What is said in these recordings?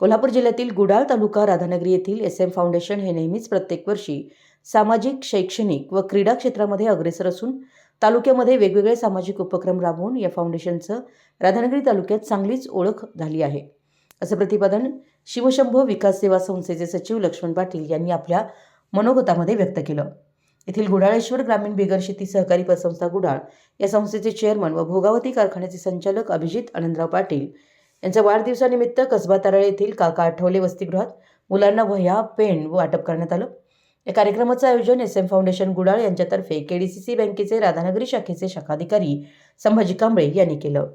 कोल्हापूर जिल्ह्यातील गुडाळ तालुका राधानगरी येथील S M foundation हे नेहमीच प्रत्येक वर्षी सामाजिक शैक्षणिक व क्रीडा क्षेत्रामध्ये अग्रेसर असून तालुक्यामध्ये वेगवेगळे सामाजिक उपक्रम राबवून या फाउंडेशनचं राधानगरी तालुक्यात चांगलीच ओळख झाली आहे. असं प्रतिपादन शिवशंभ विकास सेवा संस्थेचे सचिव लक्ष्मण पाटील यांनी आपल्या मनोगतामध्ये व्यक्त केलं. येथील गुडाळेश्वर ग्रामीण बिगर शेती सहकारी पतसंस्था गुडाळ या संस्थेचे चेअरमन व भोगावती कारखान्याचे संचालक अभिजित आनंदराव पाटील यांच्या वाढदिवसानिमित्त कसबा तारळे येथील काका आठवले वसतिगृहात मुलांना वह्या पेन वाटप करण्यात आलं. या कार्यक्रमाचं आयोजन एस एम फाउंडेशन गुडाळ यांच्यातर्फे केडीसीसी बँकेचे राधानगरी शाखेचे शाखाधिकारी संभाजी कांबळे यांनी केलं.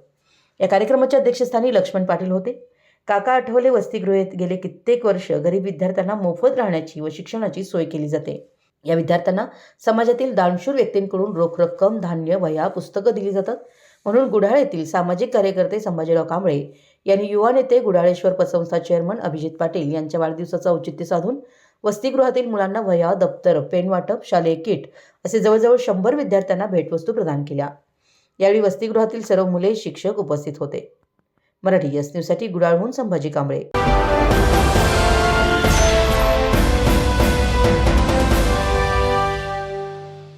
या कार्यक्रमाच्या अध्यक्षस्थानी लक्ष्मण पाटील होते. काका आठवले वसतिगृहेत गेले कित्येक वर्ष गरीब विद्यार्थ्यांना मोफत राहण्याची व शिक्षणाची सोय केली जाते. या विद्यार्थ्यांना समाजातील दानशूर व्यक्तींकडून रोख रक्कम धान्य वह्या पुस्तकं दिली जातात. म्हणून गुढाळ येथील सामाजिक कार्यकर्ते संभाजीराव कांबळे यांनी युवा नेते गुडाळेश्वर पतसंस्था चेअरमन अभिजित पाटील यांच्या वाढदिवसाचं औचित्य साधून वसतिगृहातील मुलांना वह्या दप्तर पेन वाटप शालेय किट असे जवळजवळ शंभर विद्यार्थ्यांना भेटवस्तू प्रदान केल्या. यावेळी वसतिगृहातील सर्व मुले शिक्षक उपस्थित होते. मराठी यस न्यूजसाठी गुडाळहून संभाजी कांबळे.